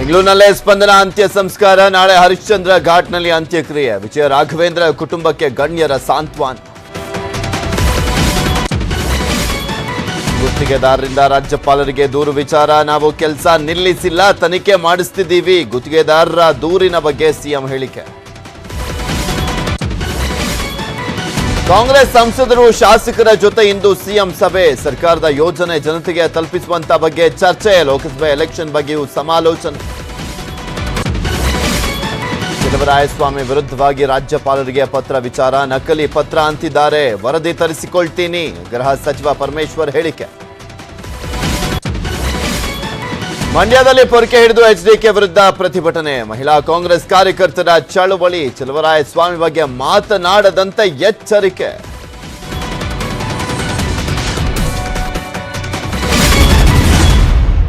ಬೆಂಗಳೂರಿನಲ್ಲೇ ಸ್ಪಂದನ ಅಂತ್ಯ ಸಂಸ್ಕಾರ. ನಾಳೆ ಹರಿಶ್ಚಂದ್ರ ಘಾಟ್ನಲ್ಲಿ ಅಂತ್ಯಕ್ರಿಯೆ. ವಿಜಯ ರಾಘವೇಂದ್ರ ಕುಟುಂಬಕ್ಕೆ ಗಣ್ಯರ ಸಾಂತ್ವಾನ. ಗುತ್ತಿಗೆದಾರರಿಂದ ರಾಜ್ಯಪಾಲರಿಗೆ ದೂರು ವಿಚಾರ. ನಾವು ಕೆಲಸ ನಿಲ್ಲಿಸಿಲ್ಲ, ತನಿಖೆ ಮಾಡಿಸ್ತಿದ್ದೀವಿ. ಗುತ್ತಿಗೆದಾರರ ದೂರಿನ ಬಗ್ಗೆ ಸಿಎಂ ಹೇಳಿಕೆ. ಕಾಂಗ್ರೆಸ್ ಸಂಸದರು ಶಾಸಕರ ಜೊತೆ ಇಂದು ಸಿಎಂ ಸಭೆ. ಸರ್ಕಾರದ ಯೋಜನೆ ಜನತೆಗೆ ತಲುಪಿಸುವಂತ ಬಗ್ಗೆ ಚರ್ಚೆ. ಲೋಕಸಭೆ ಎಲೆಕ್ಷನ್ ಬಗ್ಗೆಯೂ ಸಮಾಲೋಚನೆ. ಸಿದ್ದರಾಯಸ್ವಾಮಿ ವಿರುದ್ಧವಾಗಿ ರಾಜ್ಯಪಾಲರಿಗೆ ಪತ್ರ ವಿಚಾರ. ನಕಲಿ ಪತ್ರ ಅಂತಿದ್ದಾರೆ. ವರದಿ ತರಿಸಿಕೊಳ್ತೀನಿ. ಗೃಹ ಸಚಿವ ಪರಮೇಶ್ವರ್ ಹೇಳಿಕೆ. ಮಂಡ್ಯದಲ್ಲಿ ಪೊರಕೆ ಹಿಡಿದು ಎಚ್ಡಿಕೆ ವಿರುದ್ಧ ಪ್ರತಿಭಟನೆ. ಮಹಿಳಾ ಕಾಂಗ್ರೆಸ್ ಕಾರ್ಯಕರ್ತರ ಚಳವಳಿ. ಸ್ವಾಮಿ ಬಗ್ಗೆ ಮಾತನಾಡದಂತೆ ಎಚ್ಚರಿಕೆ.